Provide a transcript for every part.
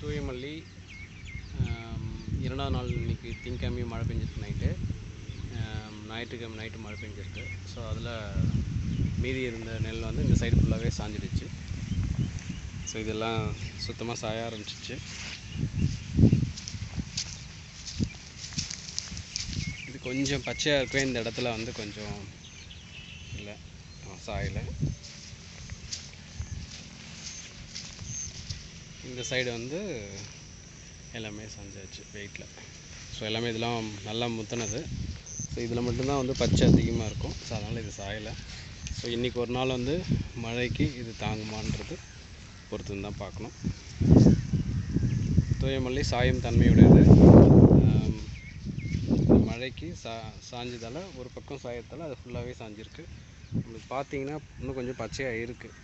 தூயமல்லி இரண்டாவது நாள் இன்றைக்கி திங்கக்கிழமையும் மழை பெஞ்சிருக்கு நைட்டு. ஞாயிற்றுக்கிழமை நைட்டு மழை பெஞ்சிருக்கு. ஸோ அதில் மீதி இருந்த நெல் வந்து இந்த சைடு ஃபுல்லாகவே சாஞ்சிடுச்சு. ஸோ இதெல்லாம் சுத்தமாக சாய ஆரம்பிச்சிச்சு. இது கொஞ்சம் பச்சையாக இருக்கும் இந்த இடத்துல வந்து கொஞ்சம் இல்லை. சாயலை. இந்த சைடு வந்து எல்லாமே சாஞ்சாச்சு வெயிட்டில் ஸோ எல்லாமே இதெல்லாம் நல்லா முத்தினது. ஸோ இதில் மட்டும்தான் வந்து பச்சை அதிகமாக இருக்கும். ஸோ அதனால் இது சாயலை. ஸோ இன்றைக்கி ஒரு நாள் வந்து மழைக்கு இது தாங்குமான்றது பொறுத்து தான் பார்க்கணும். தூயமல்லி சாயும் தன்மையுடையது. மழைக்கு சா சாஞ்சதால் ஒரு பக்கம் சாயத்தால் அது ஃபுல்லாகவே சாஞ்சிருக்கு. நம்மளுக்கு பார்த்தீங்கன்னா இன்னும் கொஞ்சம் பச்சையாக இருக்குது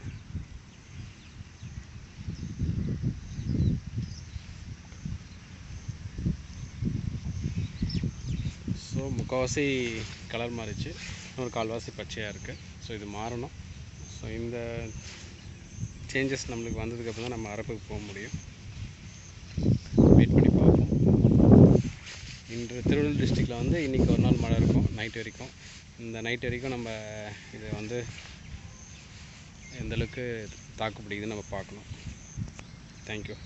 ஸோ முக்கால்வாசி கலர் மாறிச்சு. இன்னொரு கால்வாசி பச்சையாக இருக்குது ஸோ இது மாறணும். ஸோ இந்த சேஞ்சஸ் நம்மளுக்கு வந்ததுக்கப்புறம் தான் நம்ம அரப்புக்கு போக முடியும். வெயிட் பண்ணி பார்ப்போம். இன்று திருவள்ளூர் டிஸ்ட்ரிக்டில் வந்து இன்றைக்கி ஒரு நாள் மழை இருக்கும். நைட் வரைக்கும். இந்த நைட் வரைக்கும் நம்ம இதை வந்து எந்தளவுக்கு தாக்கு பிடிக்குதுன்னு நம்ம பார்க்கணும். தேங்க்யூ